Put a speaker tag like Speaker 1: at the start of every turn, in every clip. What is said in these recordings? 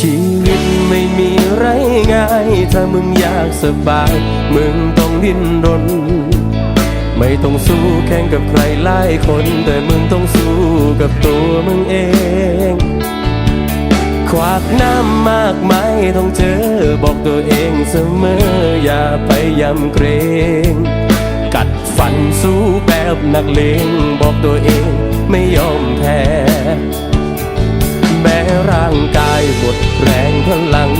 Speaker 1: ชีวิตไม่มีไรง่าย ถ้ามึงอยากสบาย มึงต้องดิ้นรน ไม่ต้องสู้แข่งกับใครหลายคน แต่มึงต้องสู้กับตัวมึงเอง ขวากน้ำมากมายต้องเจอ บอกตัวเองเสมอ อย่าไปยำเกรง กัดฟันสู้แบบนักเลง บอกตัวเองไม่ยอมแพ้ แม้ร่างกาย หมดแรงพลัง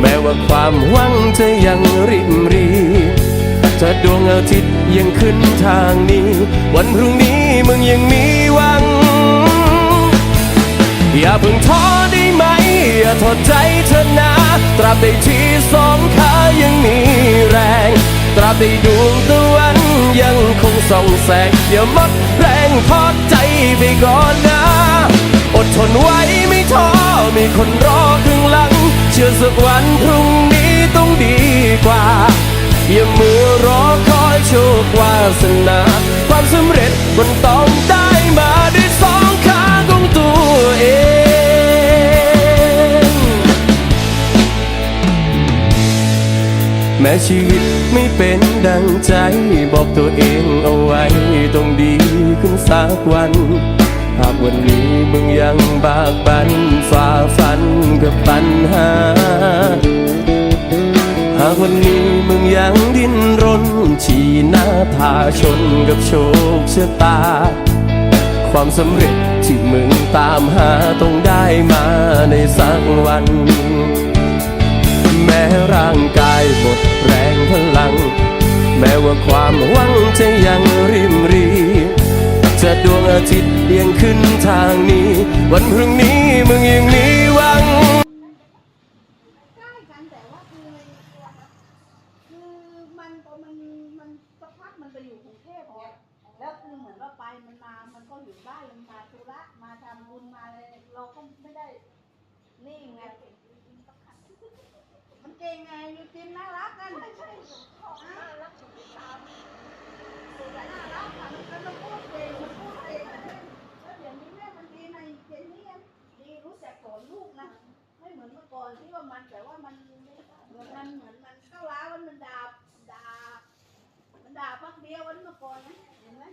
Speaker 1: แม้ว่าความหวังจะยังริมรีถ้าดวงอาทิตย์ยังขึ้นทางนี้ วันพรุ่งนี้มึงยังมีหวัง อย่าเพิ่งท้อได้ไหม อย่าทอดใจเธอนะตราบใดที่สองขายังมีแรง ตราบใดดวงตะวันยังคงส่องแสงอย่าหมดแรงทอดใจไปก่อนนะ อดทนไว้ไม่ท้อ มีคนรอข้างหลัง เชื่อสักวันพรุ่งนี้ต้องดีกว่า อย่ามัวรอคอยโชควาสนา ความสำเร็จมันต้องได้มาด้วยสองขาของตัวเองแม้ชีวิตไม่เป็นดังใจ บอกตัวเองเอาไว้ต้องดีขึ้นสักวัน หากวันนี้มึงยังบากบันฝ่าฟันกับปัญหา หากวันนี้มึงยังดิ้นรนชี้หน้าทาชนกับโชคชะตา ความสำเร็จที่มึงตามหาต้องได้มาในสักวัน แม้ร่างกายหมดแรงพลัง แม้ว่าความหวังจะยังริมรี จะดวงอาทิตย์เอียงขึ้นทางนี้ วันพรุ่งนี้มึงยังมีหวัง
Speaker 2: ใกล้กันแต่ว่าคือคือมันพอมันมันสักพักมันไปอยู่กรุงเทพไงแล้วคือเหมือนว่าไปมันมามันก็อยู่บ้านมันมาธุระมาทำบุญมาอะไรเราก็ไม่ได้นี่ไงมันเก่งไงยูจินน่ารักกันไม่ใช่น่ารักสุดตามน่ารักค่ะแล้วมันเก่งมันพูดเก่งแล้วเดี๋ยวนี้แม่มันดีในเจนนี่ดีรู้จักสอนลูกนะ ไม่เหมือนเมื่อก่อน ที่ว่ามันแต่ว่ามันมันเหมือนมันเข้าร้าวมันด่าด่ามันด่าพักเดียววันเมื่อก่อนนะเห็นไหม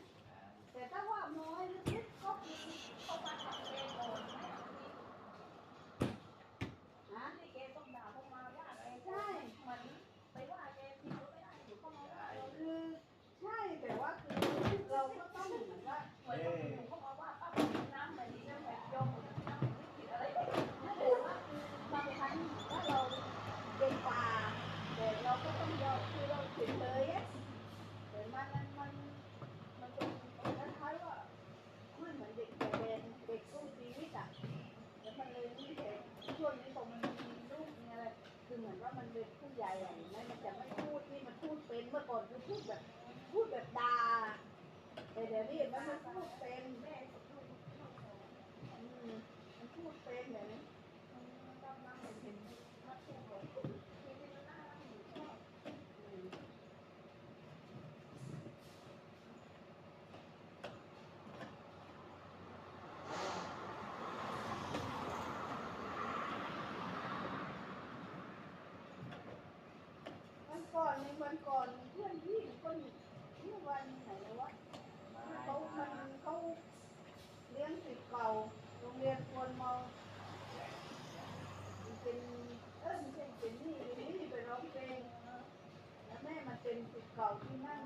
Speaker 2: นมันเป็นคล้าว่ามันเหมือนเด็กเป็นเด็กตู้ชีวิตอะแล้วมันเลยนี่แต่ช่วงนี้พอมันมีลูกอะไรคือเหมือนว่ามันเป็นผู้ใหญ่อะอย่างนั้นมันจะไม่พูดที่มันพูดเป็นเมื่อก่อนคือพูดแบบพูดแบบดาแต่เดี๋ยวนี้มันมันพูดเป็นแม่มันพูดเป็นวนี้ วัน ก่อนในวันก่อนเพื่อนพี่คนเมื่อวันไหนวะเขามันเขาเลี้ยงสิทธิ์เก่าโรงเรียนควรมองเป็นเออไม่ใช่เป็นนี่เป็นนี่ไปร้องเพลงแล้วแม่มันเป็นสิทธิ์เก่าที่นั่น